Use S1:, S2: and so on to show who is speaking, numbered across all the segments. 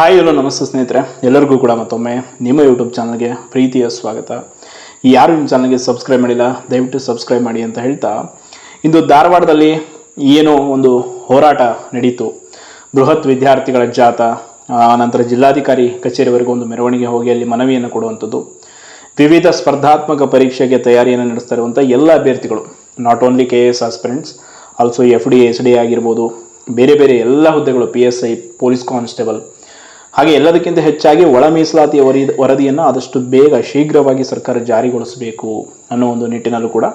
S1: Hi ಎಲ್ಲೋ ನಮಸ್ತೆ ಸ್ನೇಹಿತರೆ. ಎಲ್ಲರಿಗೂ ಕೂಡ ಮತ್ತೊಮ್ಮೆ ನಿಮ್ಮ ಯೂಟ್ಯೂಬ್ ಚಾನಲ್ಗೆ ಪ್ರೀತಿಯ ಸ್ವಾಗತ. ಯಾರು ನಿಮ್ಮ ಚಾನಲ್ಗೆ ಸಬ್ಸ್ಕ್ರೈಬ್ ಮಾಡಿಲ್ಲ, ದಯವಿಟ್ಟು ಸಬ್ಸ್ಕ್ರೈಬ್ ಮಾಡಿ ಅಂತ ಹೇಳ್ತಾ, ಇಂದು ಧಾರವಾಡದಲ್ಲಿ ಏನೋ ಒಂದು ಹೋರಾಟ ನಡೀತು. ಬೃಹತ್ ವಿದ್ಯಾರ್ಥಿಗಳ ಜಾಥಾ ಆನಂತರ ನಂತರ ಜಿಲ್ಲಾಧಿಕಾರಿ ಕಚೇರಿವರೆಗೂ ಒಂದು ಮೆರವಣಿಗೆ ಹೋಗಿ ಅಲ್ಲಿ ಮನವಿಯನ್ನು ಕೊಡುವಂಥದ್ದು. ವಿವಿಧ ಸ್ಪರ್ಧಾತ್ಮಕ ಪರೀಕ್ಷೆಗೆ ತಯಾರಿಯನ್ನು ನಡೆಸ್ತಾ ಇರುವಂಥ ಎಲ್ಲ ಅಭ್ಯರ್ಥಿಗಳು not only K S aspirants also F D S D ಆಗಿರ್ಬೋದು, ಬೇರೆ ಬೇರೆ ಎಲ್ಲ ಹುದ್ದೆಗಳು P S I police constable ಹಾಗೆ ಎಲ್ಲದಕ್ಕಿಂತ ಹೆಚ್ಚಾಗಿ ಒಳ ಮೀಸಲಾತಿಯ ವರಿ, ವರದಿಯನ್ನು ಆದಷ್ಟು ಬೇಗ ಶೀಘ್ರವಾಗಿ ಸರ್ಕಾರ ಜಾರಿಗೊಳಿಸಬೇಕು ಅನ್ನೋ ಒಂದು ನಿಟ್ಟಿನಲ್ಲೂ ಕೂಡ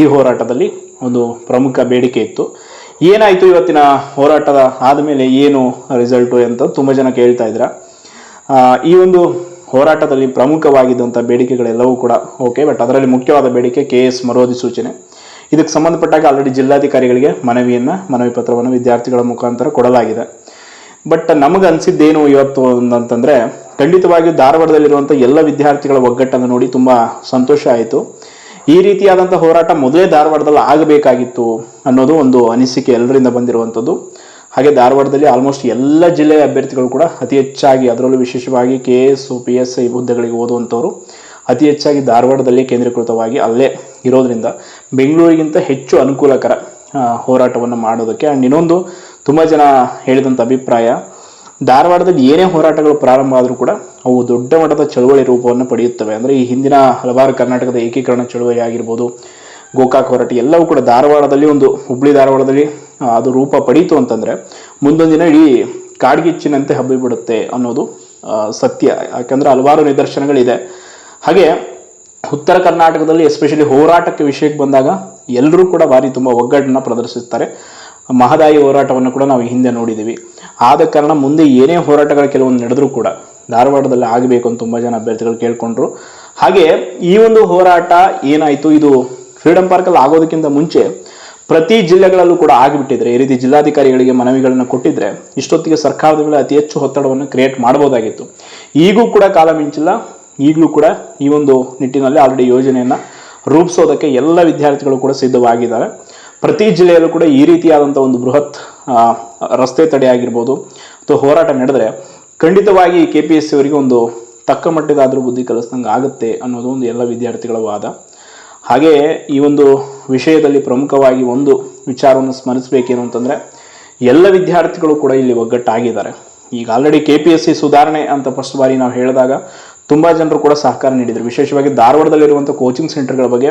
S1: ಈ ಹೋರಾಟದಲ್ಲಿ ಒಂದು ಪ್ರಮುಖ ಬೇಡಿಕೆ ಇತ್ತು. ಏನಾಯಿತು ಇವತ್ತಿನ ಹೋರಾಟದ ಆದಮೇಲೆ ಏನು ರಿಸಲ್ಟು ಅಂತ ತುಂಬ ಜನ ಕೇಳ್ತಾ ಇದ್ರ. ಈ ಒಂದು ಹೋರಾಟದಲ್ಲಿ ಪ್ರಮುಖವಾಗಿದ್ದಂಥ ಬೇಡಿಕೆಗಳೆಲ್ಲವೂ ಕೂಡ ಓಕೆ, ಬಟ್ ಅದರಲ್ಲಿ ಮುಖ್ಯವಾದ ಬೇಡಿಕೆ ಕೆ ಎಸ್ ಮರೋದಿ ಸೂಚನೆ. ಇದಕ್ಕೆ ಸಂಬಂಧಪಟ್ಟಾಗ ಆಲ್ರೆಡಿ ಜಿಲ್ಲಾಧಿಕಾರಿಗಳಿಗೆ ಮನವಿಯನ್ನು, ಮನವಿ ಪತ್ರವನ್ನು ವಿದ್ಯಾರ್ಥಿಗಳ ಮುಖಾಂತರ ಕೊಡಲಾಗಿದೆ. ಬಟ್ ನಮಗೆ ಅನಿಸಿದ್ದೇನು ಇವತ್ತು ಅಂತಂದರೆ ಖಂಡಿತವಾಗಿಯೂ ಧಾರವಾಡದಲ್ಲಿರುವಂಥ ಎಲ್ಲ ವಿದ್ಯಾರ್ಥಿಗಳ ಒಗ್ಗಟ್ಟನ್ನು ನೋಡಿ ತುಂಬ ಸಂತೋಷ ಆಯಿತು. ಈ ರೀತಿಯಾದಂಥ ಹೋರಾಟ ಮೊದಲೇ ಧಾರವಾಡದಲ್ಲಿ ಆಗಬೇಕಾಗಿತ್ತು ಅನ್ನೋದು ಒಂದು ಅನಿಸಿಕೆ ಎಲ್ಲರಿಂದ ಬಂದಿರುವಂಥದ್ದು ಹಾಗೆ ಧಾರವಾಡದಲ್ಲಿ ಆಲ್ಮೋಸ್ಟ್ ಎಲ್ಲ ಜಿಲ್ಲೆಯ ಅಭ್ಯರ್ಥಿಗಳು ಕೂಡ ಅತಿ ಹೆಚ್ಚಾಗಿ ಅದರಲ್ಲೂ ವಿಶೇಷವಾಗಿ K S P S I ಹುದ್ದೆಗಳಿಗೆ ಓದುವಂಥವರು ಅತಿ ಹೆಚ್ಚಾಗಿ ಧಾರವಾಡದಲ್ಲಿ ಕೇಂದ್ರೀಕೃತವಾಗಿ ಅಲ್ಲೇ ಇರೋದ್ರಿಂದ ಬೆಂಗಳೂರಿಗಿಂತ ಹೆಚ್ಚು ಅನುಕೂಲಕರ ಹೋರಾಟವನ್ನು ಮಾಡೋದಕ್ಕೆ. ಆ್ಯಂಡ್ ಇನ್ನೊಂದು ತುಂಬ ಜನ ಹೇಳಿದಂಥ ಅಭಿಪ್ರಾಯ. ಧಾರವಾಡದಲ್ಲಿ ಏನೇ ಹೋರಾಟಗಳು ಪ್ರಾರಂಭ ಆದರೂ ಕೂಡ ಅವು ದೊಡ್ಡ ಮಟ್ಟದ ಚಳುವಳಿ ರೂಪವನ್ನು ಪಡೆಯುತ್ತವೆ. ಅಂದರೆ ಈ ಹಿಂದಿನ ಹಲವಾರು ಕರ್ನಾಟಕದ ಏಕೀಕರಣ ಚಳುವಳಿ ಆಗಿರ್ಬೋದು, ಗೋಕಾಕ್ ಹೋರಾಟ ಎಲ್ಲವೂ ಕೂಡ ಧಾರವಾಡದಲ್ಲಿ ಒಂದು ಹುಬ್ಳಿ ಧಾರವಾಡದಲ್ಲಿ ಅದು ರೂಪ ಪಡೀತು ಅಂತಂದರೆ ಮುಂದೊಂದು ದಿನ ಇಡೀ ಕಾಡ್ಗಿಚ್ಚಿನಂತೆ ಹಬ್ಬಿಬಿಡುತ್ತೆ ಅನ್ನೋದು ಸತ್ಯ. ಯಾಕಂದರೆ ಹಲವಾರು ನಿದರ್ಶನಗಳಿದೆ. ಹಾಗೆ ಉತ್ತರ ಕರ್ನಾಟಕದಲ್ಲಿ ಎಸ್ಪೆಷಲಿ ಹೋರಾಟಕ್ಕೆ ವಿಷಯಕ್ಕೆ ಬಂದಾಗ ಎಲ್ಲರೂ ಕೂಡ ಭಾರಿ ತುಂಬ ಒಗ್ಗಟ್ಟನ್ನು ಪ್ರದರ್ಶಿಸ್ತಾರೆ. ಮಹದಾಯಿ ಹೋರಾಟವನ್ನು ಕೂಡ ನಾವು ಹಿಂದೆ ನೋಡಿದ್ದೀವಿ. ಆದ ಕಾರಣ ಮುಂದೆ ಏನೇ ಹೋರಾಟಗಳು ಕೆಲವೊಂದು ನಡೆದರೂ ಕೂಡ ಧಾರವಾಡದಲ್ಲಿ ಆಗಬೇಕು ಅಂತ ತುಂಬ ಜನ ಅಭ್ಯರ್ಥಿಗಳು ಕೇಳ್ಕೊಂಡ್ರು. ಹಾಗೆ ಈ ಒಂದು ಹೋರಾಟ ಏನಾಯಿತು? ಇದು ಫ್ರೀಡಂ ಪಾರ್ಕಲ್ಲಿ ಆಗೋದಕ್ಕಿಂತ ಮುಂಚೆ ಪ್ರತಿ ಜಿಲ್ಲೆಗಳಲ್ಲೂ ಕೂಡ ಆಗಿಬಿಟ್ಟಿದ್ರೆ, ಈ ರೀತಿ ಜಿಲ್ಲಾಧಿಕಾರಿಗಳಿಗೆ ಮನವಿಗಳನ್ನು ಕೊಟ್ಟಿದ್ರೆ ಇಷ್ಟೊತ್ತಿಗೆ ಸರ್ಕಾರದ ಅತಿ ಹೆಚ್ಚು ಒತ್ತಡವನ್ನು ಕ್ರಿಯೇಟ್ ಮಾಡ್ಬೋದಾಗಿತ್ತು ಈಗೂ ಕೂಡ ಕಾಲ ಮಿಂಚಿಲ್ಲ. ಈಗಲೂ ಕೂಡ ಈ ಒಂದು ನಿಟ್ಟಿನಲ್ಲಿ ಆಲ್ರೆಡಿ ಯೋಜನೆಯನ್ನು ರೂಪಿಸೋದಕ್ಕೆ ಎಲ್ಲ ವಿದ್ಯಾರ್ಥಿಗಳು ಕೂಡ ಸಿದ್ಧವಾಗಿದ್ದಾರೆ. ಪ್ರತಿ ಜಿಲ್ಲೆಯಲ್ಲೂ ಕೂಡ ಈ ರೀತಿಯಾದಂಥ ಒಂದು ಬೃಹತ್ ರಸ್ತೆ ತಡೆ ಆಗಿರ್ಬೋದು ಅಥವಾ ಹೋರಾಟ ನಡೆದರೆ ಖಂಡಿತವಾಗಿ ಕೆ ಪಿ ಎಸ್ ಸಿ ಅವರಿಗೆ ಒಂದು ತಕ್ಕ ಮಟ್ಟಿಗಾದರೂ ಬುದ್ಧಿ ಕಲಿಸ್ದಂಗೆ ಆಗುತ್ತೆ ಅನ್ನೋದು ಒಂದು ಎಲ್ಲ ವಿದ್ಯಾರ್ಥಿಗಳ ವಾದ ಹಾಗೆಯೇ ಈ ಒಂದು ವಿಷಯದಲ್ಲಿ ಪ್ರಮುಖವಾಗಿ ಒಂದು ವಿಚಾರವನ್ನು ಸ್ಮರಿಸಬೇಕೇನು ಅಂತಂದರೆ, ಎಲ್ಲ ವಿದ್ಯಾರ್ಥಿಗಳು ಕೂಡ ಇಲ್ಲಿ ಒಗ್ಗಟ್ಟಾಗಿದ್ದಾರೆ. ಈಗ already K P S C ಸುಧಾರಣೆ ಅಂತ ಫಸ್ಟ್ ಬಾರಿ ನಾವು ಹೇಳಿದಾಗ ತುಂಬ ಜನರು ಕೂಡ ಸಹಕಾರ ನೀಡಿದರು. ವಿಶೇಷವಾಗಿ ಧಾರವಾಡದಲ್ಲಿರುವಂಥ ಕೋಚಿಂಗ್ ಸೆಂಟರ್ಗಳ ಬಗ್ಗೆ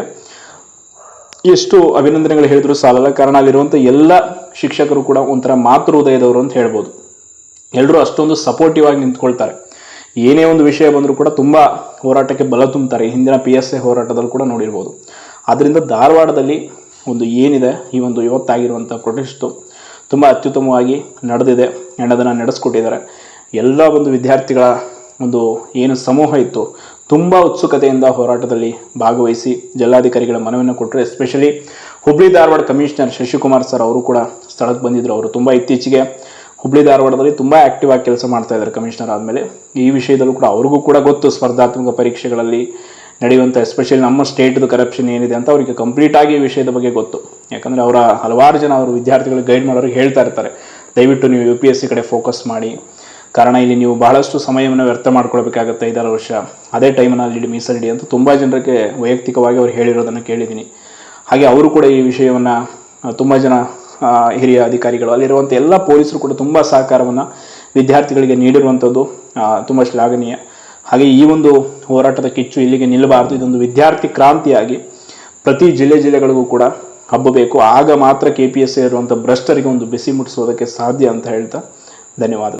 S1: ಎಷ್ಟು ಅಭಿನಂದನೆಗಳು ಹೇಳಿದ್ರು ಸಾಲಲ್ಲ. ಕಾರಣ ಅಲ್ಲಿರುವಂಥ ಎಲ್ಲ ಶಿಕ್ಷಕರು ಕೂಡ ಒಂಥರ ಮಾತೃ ಹೃದಯದವರು ಅಂತ ಹೇಳ್ಬೋದು. ಎಲ್ಲರೂ ಅಷ್ಟೊಂದು ಸಪೋರ್ಟಿವ್ ಆಗಿ ನಿಂತ್ಕೊಳ್ತಾರೆ. ಏನೇ ಒಂದು ವಿಷಯ ಬಂದರೂ ಕೂಡ ತುಂಬ ಹೋರಾಟಕ್ಕೆ ಬಲ ತುಂಬುತ್ತಾರೆ. ಹಿಂದಿನ ಪಿ ಎಸ್ ಎ ಹೋರಾಟದಲ್ಲಿ ಕೂಡ ನೋಡಿರ್ಬೋದು. ಆದ್ದರಿಂದ ಧಾರವಾಡದಲ್ಲಿ ಒಂದು ಏನಿದೆ, ಈ ಒಂದು ಇವತ್ತಾಗಿರುವಂಥ ಪ್ರೊಟೆಸ್ಟು ತುಂಬ ಅತ್ಯುತ್ತಮವಾಗಿ ನಡೆದಿದೆ. ಆ್ಯಂಡ್ ನಡೆಸ್ಕೊಟ್ಟಿದ್ದಾರೆ. ಎಲ್ಲ ಒಂದು ವಿದ್ಯಾರ್ಥಿಗಳ ಒಂದು ಏನು ಸಮೂಹ ಇತ್ತು ತುಂಬ ಉತ್ಸುಕತೆಯಿಂದ ಹೋರಾಟದಲ್ಲಿ ಭಾಗವಹಿಸಿ ಜಿಲ್ಲಾಧಿಕಾರಿಗಳ ಮನವಿಯನ್ನು ಕೊಟ್ಟರು. Especially Hubli Dharwad commissioner Shashikumar sir ಅವರು ಕೂಡ ಸ್ಥಳಕ್ಕೆ ಬಂದಿದ್ದರು ಅವರು ತುಂಬ ಇತ್ತೀಚೆಗೆ ಹುಬ್ಳಿ ಧಾರವಾಡದಲ್ಲಿ ತುಂಬ ಆಕ್ಟಿವ್ ಆಗಿ ಕೆಲಸ ಮಾಡ್ತಾ ಇದ್ದಾರೆ ಕಮಿಷನರ್ ಆದಮೇಲೆ. ಈ ವಿಷಯದಲ್ಲೂ ಕೂಡ ಅವ್ರಿಗೂ ಕೂಡ ಗೊತ್ತು ಸ್ಪರ್ಧಾತ್ಮಕ ಪರೀಕ್ಷೆಗಳಲ್ಲಿ ನಡೆಯುವಂಥ ಎಸ್ಪೆಷಲಿ ನಮ್ಮ ಸ್ಟೇಟ್ದು ಕರಪ್ಷನ್ ಏನಿದೆ ಅಂತ ಅವರಿಗೆ ಕಂಪ್ಲೀಟ್ ಆಗಿ ಈ ವಿಷಯದ ಬಗ್ಗೆ ಗೊತ್ತು. ಯಾಕಂದರೆ ಅವರ ಹಲವಾರು ಜನ ಅವರು ವಿದ್ಯಾರ್ಥಿಗಳಿಗೆ ಗೈಡ್ ಮಾಡೋರಿಗೆ ಹೇಳ್ತಾ ಇರ್ತಾರೆ. ದಯವಿಟ್ಟು ನೀವು ಯು ಪಿ ಎಸ್ ಸಿ ಕಡೆ ಫೋಕಸ್ ಮಾಡಿ. ಕಾರಣ ಇಲ್ಲಿ ನೀವು ಬಹಳಷ್ಟು ಸಮಯವನ್ನು ವ್ಯರ್ಥ ಮಾಡ್ಕೊಳ್ಬೇಕಾಗುತ್ತೆ ಐದಾರು ವರ್ಷ. ಅದೇ ಟೈಮನ್ನು ಅಲ್ಲಿ ಮೀಸಲಿಡಿ ಅಂತ ತುಂಬ ಜನರಿಗೆ ವೈಯಕ್ತಿಕವಾಗಿ ಅವ್ರು ಹೇಳಿರೋದನ್ನು ಕೇಳಿದ್ದೀನಿ. ಹಾಗೆ ಅವರು ಕೂಡ ಈ ವಿಷಯವನ್ನು ತುಂಬ ಜನ ಹಿರಿಯ ಅಧಿಕಾರಿಗಳು ಅಲ್ಲಿರುವಂಥ ಎಲ್ಲ ಪೊಲೀಸರು ಕೂಡ ತುಂಬ ಸಹಕಾರವನ್ನು ವಿದ್ಯಾರ್ಥಿಗಳಿಗೆ ನೀಡಿರುವಂಥದ್ದು ತುಂಬ ಶ್ಲಾಘನೀಯ. ಹಾಗೆ ಈ ಒಂದು ಹೋರಾಟದ ಕಿಚ್ಚು ಇಲ್ಲಿಗೆ ನಿಲ್ಲಬಾರದು. ಇದೊಂದು ವಿದ್ಯಾರ್ಥಿ ಕ್ರಾಂತಿಯಾಗಿ ಪ್ರತಿ ಜಿಲ್ಲೆ ಜಿಲ್ಲೆಗಳಿಗೂ ಕೂಡ ಹಬ್ಬಬೇಕು. ಆಗ ಮಾತ್ರ ಕೆ ಪಿ ಎಸ್ ಇರುವಂಥ ಭ್ರಷ್ಟರಿಗೆ ಒಂದು ಬಿಸಿ ಮುಟ್ಟಿಸೋದಕ್ಕೆ ಸಾಧ್ಯ ಅಂತ ಹೇಳ್ತಾ ಧನ್ಯವಾದ